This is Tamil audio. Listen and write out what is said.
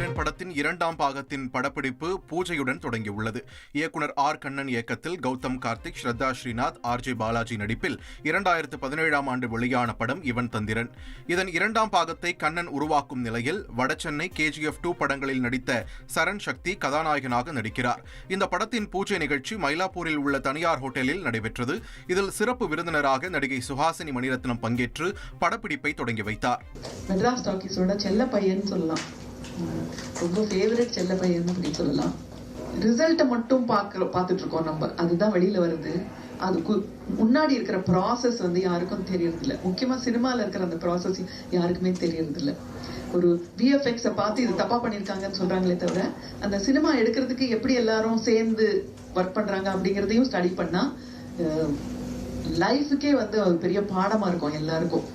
சந்திரன் படத்தின் இரண்டாம் பாகத்தின் படப்பிடிப்பு பூஜையுடன் தொடங்கியுள்ளது. இயக்குனர் ஆர். கண்ணன் இயக்கத்தில் கௌதம் கார்த்திக் ஸ்ரத்தா ஸ்ரீநாத் ஆர். ஜே. பாலாஜி நடிப்பில் இரண்டாயிரத்து பதினேழாம் ஆண்டு வெளியான படம் இவன் தந்திரன். இதன் இரண்டாம் பாகத்தை கண்ணன் உருவாக்கும் நிலையில் வடசென்னை கேஜிஎஃப் டூ படங்களில் நடித்த சரண் சக்தி கதாநாயகனாக நடிக்கிறார். இந்த படத்தின் பூஜை நிகழ்ச்சி மயிலாப்பூரில் உள்ள தனியார் ஹோட்டலில் நடைபெற்றது. இதில் சிறப்பு விருந்தினராக நடிகை சுஹாசினி மணிரத்னம் பங்கேற்று படப்பிடிப்பை தொடங்கி வைத்தார். மெட்ராஸ் செல்ல பையன் சொல்லலாம். ரொம்ப ஃபேவரட் செல்ல பையன் அப்படின்னு சொல்லலாம். ரிசல்ட்டை மட்டும் பார்க்குற பார்த்துட்டு இருக்கோம் நம்ம. அதுதான் வெளியில் வருது. அதுக்கு முன்னாடி இருக்கிற ப்ராசஸ் வந்து யாருக்கும் தெரியறதில்ல. முக்கியமாக சினிமாவில் இருக்கிற அந்த ப்ராசஸ் யாருக்குமே தெரியறதில்ல. ஒரு விஎஃப்எக்ஸை பார்த்து இது தப்பாக பண்ணியிருக்காங்கன்னு சொல்கிறாங்களே தவிர அந்த சினிமா எடுக்கிறதுக்கு எப்படி எல்லாரும் சேர்ந்து ஒர்க் பண்ணுறாங்க அப்படிங்கிறதையும் ஸ்டடி பண்ணால் லைஃபுக்கே வந்து ஒரு பெரிய பாடமாக இருக்கும் எல்லாருக்கும்.